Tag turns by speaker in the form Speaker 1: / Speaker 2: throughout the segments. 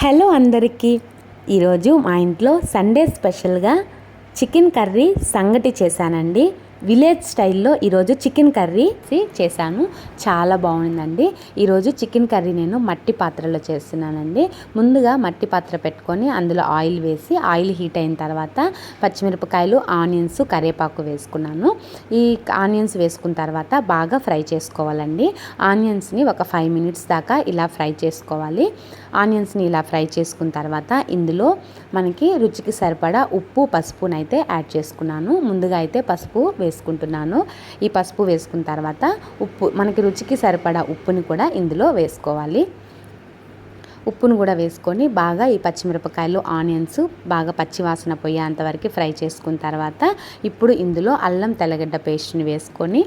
Speaker 1: Hello అందరికీ. ఈరోజు మా ఇంట్లో సండే స్పెషల్గా చికెన్ కర్రీ సంగటి చేశానండి. విలేజ్ స్టైల్లో ఈరోజు చికెన్ కర్రీ చేశాను. చాలా బాగుందండి. ఈరోజు చికెన్ కర్రీ నేను మట్టి పాత్రలో చేస్తున్నానండి. ముందుగా మట్టి పాత్ర పెట్టుకొని అందులో ఆయిల్ వేసి ఆయిల్ హీట్ అయిన తర్వాత పచ్చిమిరపకాయలు ఆనియన్స్ కరివేపాకు వేసుకున్నాను. ఈ ఆనియన్స్ వేసుకున్న తర్వాత బాగా ఫ్రై చేసుకోవాలండి. ఆనియన్స్ని ఒక ఫైవ్ మినిట్స్ దాకా ఇలా ఫ్రై చేసుకోవాలి. ఆనియన్స్ని ఇలా ఫ్రై చేసుకున్న తర్వాత ఇందులో మనకి రుచికి సరిపడా ఉప్పు పసుపునైతే యాడ్ చేసుకున్నాను. ముందుగా అయితే పసుపు వేసుకుంటున్నాను. ఈ పసుపు వేసుకున్న తర్వాత ఉప్పు మనకి రుచికి సరిపడా ఉప్పుని కూడా ఇందులో వేసుకోవాలి. ఉప్పును కూడా వేసుకొని బాగా ఈ పచ్చిమిరపకాయలు ఆనియన్స్ బాగా పచ్చివాసన పోయేంతవరకు ఫ్రై చేసుకున్న తర్వాత ఇప్పుడు ఇందులో అల్లం తెల్లగడ్డ పేస్ట్ని వేసుకొని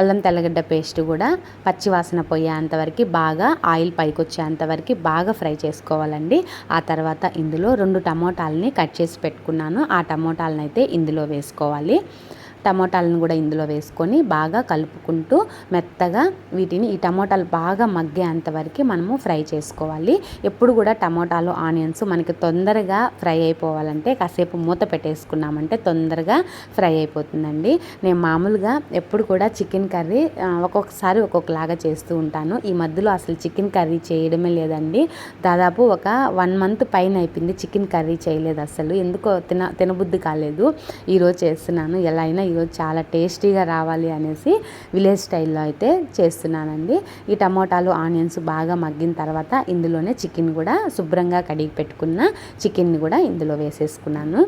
Speaker 1: అల్లం తెల్లగడ్డ పేస్ట్ కూడా పచ్చివాసన పోయేంతవరకు బాగా ఆయిల్ పైకి వచ్చేంతవరకు బాగా ఫ్రై చేసుకోవాలండి. ఆ తర్వాత ఇందులో రెండు టమోటాలని కట్ చేసి పెట్టుకున్నాను. ఆ టమోటాలను అయితే ఇందులో వేసుకోవాలి. టమోటాలను కూడా ఇందులో వేసుకొని బాగా కలుపుకుంటూ మెత్తగా వీటిని ఈ టమోటాలు బాగా మగ్గేంత వరకు మనము ఫ్రై చేసుకోవాలి. ఎప్పుడు కూడా టమోటాలు ఆనియన్స్ మనకి తొందరగా ఫ్రై అయిపోవాలంటే కాసేపు మూత పెట్టేసుకున్నామంటే తొందరగా ఫ్రై అయిపోతుందండి. నేను మామూలుగా ఎప్పుడు కూడా చికెన్ కర్రీ ఒక్కొక్కసారి ఒక్కొక్కలాగా చేస్తూ ఉంటాను. ఈ మధ్యలో అసలు చికెన్ కర్రీ చేయడమే లేదండి. దాదాపు ఒక వన్ మంత్ పైన అయిపోయింది చికెన్ కర్రీ చేయలేదు అసలు. ఎందుకో తిన తినబుద్ధి కాలేదు. ఈరోజు చేస్తున్నాను. ఎలా అయినా ఈరోజు చాలా టేస్టీగా రావాలి అనేసి విలేజ్ స్టైల్లో అయితే చేస్తున్నానండి. ఈ టమోటాలు ఆనియన్స్ బాగా మగ్గిన తర్వాత ఇందులోనే చికెన్ కూడా శుభ్రంగా కడిగి పెట్టుకున్న చికెన్ని కూడా ఇందులో వేసేసుకున్నాను.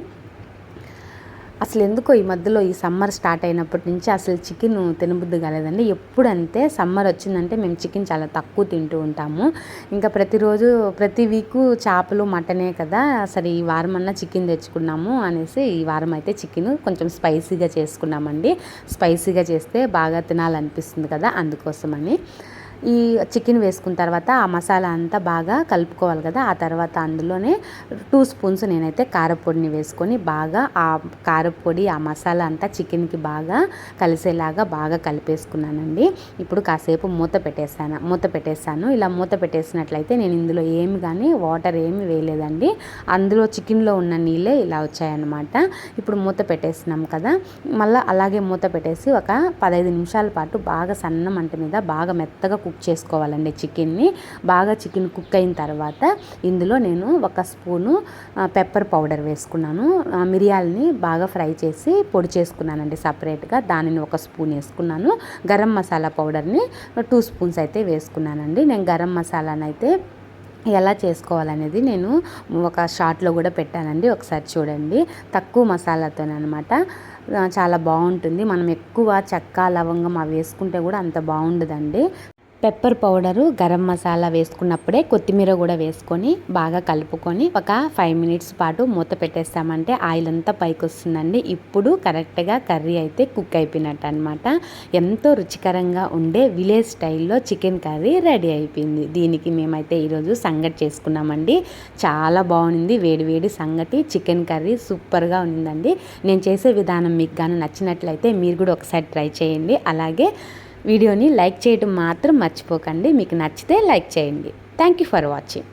Speaker 1: అసలు ఎందుకో ఈ మధ్యలో ఈ సమ్మర్ స్టార్ట్ అయినప్పటి నుంచి అసలు చికెన్ తినబుద్ధి కాలేదండి. ఎప్పుడంతే సమ్మర్ వచ్చిందంటే మేము చికెన్ చాలా తక్కువ తింటూ ఉంటాము. ఇంకా ప్రతిరోజు ప్రతి వీకు చేపలు మటనే కదా సరే ఈ వారం అన్నా చికెన్ తెచ్చుకున్నాము అనేసి ఈ వారం అయితే చికెన్ కొంచెం స్పైసీగా చేసుకున్నామండి. స్పైసీగా చేస్తే బాగా తినాలనిపిస్తుంది కదా అందుకోసమని. ఈ చికెన్ వేసుకున్న తర్వాత ఆ మసాలా అంతా బాగా కలుపుకోవాలి కదా ఆ తర్వాత అందులోనే టూ స్పూన్స్ నేనైతే కారపొడిని వేసుకొని బాగా ఆ కారపొడి ఆ మసాలా అంతా చికెన్కి బాగా కలిసేలాగా బాగా కలిపేసుకున్నానండి. ఇప్పుడు కాసేపు మూత పెట్టేశాను మూత పెట్టేశాను ఇలా మూత పెట్టేసినట్లయితే నేను ఇందులో ఏమి కానీ వాటర్ ఏమి వేయలేదండి. అందులో చికెన్లో ఉన్న నీళ్ళే ఇలా వచ్చాయన్నమాట. ఇప్పుడు మూత పెట్టేసినాం కదా మళ్ళీ అలాగే మూత పెట్టేసి ఒక పదహైదు నిమిషాల పాటు బాగా సన్న మంట మీద బాగా మెత్తగా కుక్ చేసుకోవాలండి చికెన్ని. బాగా చికెన్ కుక్ అయిన తర్వాత ఇందులో నేను ఒక స్పూను పెప్పర్ పౌడర్ వేసుకున్నాను. మిరియాలని బాగా ఫ్రై చేసి పొడి చేసుకున్నానండి సపరేట్గా. దానిని ఒక స్పూన్ వేసుకున్నాను. గరం మసాలా పౌడర్ని టూ స్పూన్స్ అయితే వేసుకున్నానండి. నేను గరం మసాలానైతే ఎలా చేసుకోవాలనేది నేను ఒక షార్ట్లో కూడా పెట్టానండి. ఒకసారి చూడండి. తక్కువ మసాలాతోనమాట చాలా బాగుంటుంది. మనం ఎక్కువ చెక్క లవంగం అవి వేసుకుంటే కూడా అంత బాగుండదండి. పెప్పర్ పౌడరు గరం మసాలా వేసుకున్నప్పుడే కొత్తిమీర కూడా వేసుకొని బాగా కలుపుకొని ఒక ఫైవ్ మినిట్స్ పాటు మూత పెట్టేస్తామంటే ఆయిల్ అంతా పైకి వస్తుందండి ఇప్పుడు కరెక్ట్గా కర్రీ అయితే కుక్ అయిపోయినట్టు అనమాట ఎంతో రుచికరంగా ఉండే విలేజ్ స్టైల్లో చికెన్ కర్రీ రెడీ అయిపోయింది. దీనికి మేమైతే ఈరోజు సంగటి చేసుకున్నామండి. చాలా బాగుంది వేడివేడి సంగటి. చికెన్ కర్రీ సూపర్గా ఉందండి. నేను చేసే విధానం మీకు కానీ నచ్చినట్లయితే మీరు కూడా ఒకసారి ట్రై చేయండి. అలాగే వీడియోని లైక్ చేయడం మాత్రం మర్చిపోకండి. మీకు నచ్చితే లైక్ చేయండి. Thank you for watching